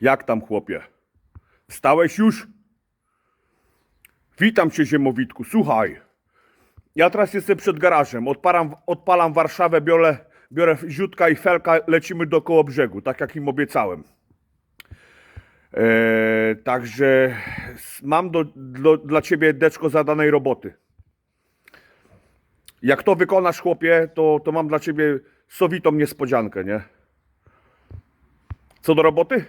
Jak tam, chłopie? Wstałeś już? Witam cię, ziemowitku. Słuchaj, ja teraz jestem przed garażem. Odpalam, odpalam Warszawę, biorę, biorę ziutka i felka, lecimy do koło brzegu, tak jak im obiecałem. Eee, także mam do, do, dla ciebie deczko zadanej roboty. Jak to wykonasz, chłopie, to, to mam dla ciebie sowitą niespodziankę, nie? Co do roboty?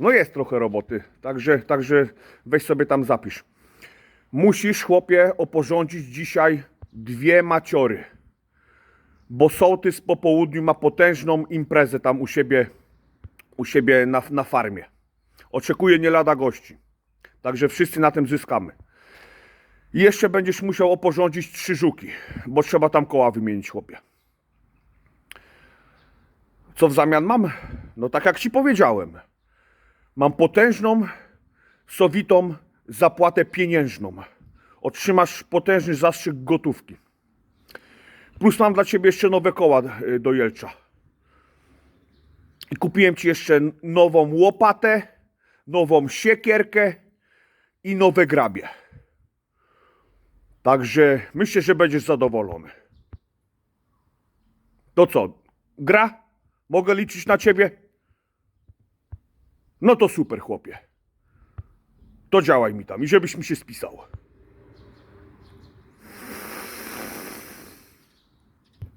No jest trochę roboty, także, także weź sobie tam zapisz. Musisz, chłopie, oporządzić dzisiaj dwie maciory. Bo sołtys po południu ma potężną imprezę tam u siebie, u siebie na, na farmie. Oczekuje nie lada gości. Także wszyscy na tym zyskamy. I jeszcze będziesz musiał oporządzić trzy żuki, bo trzeba tam koła wymienić, chłopie. Co w zamian mam? No tak jak ci powiedziałem. Mam potężną, sowitą zapłatę pieniężną. Otrzymasz potężny zastrzyk gotówki. Plus mam dla ciebie jeszcze nowe koła y, do Jelcza. I kupiłem ci jeszcze nową łopatę, nową siekierkę i nowe grabie. Także myślę, że będziesz zadowolony. To co? Gra? Mogę liczyć na ciebie? No to super, chłopie. To działaj mi tam i żebyś mi się spisał.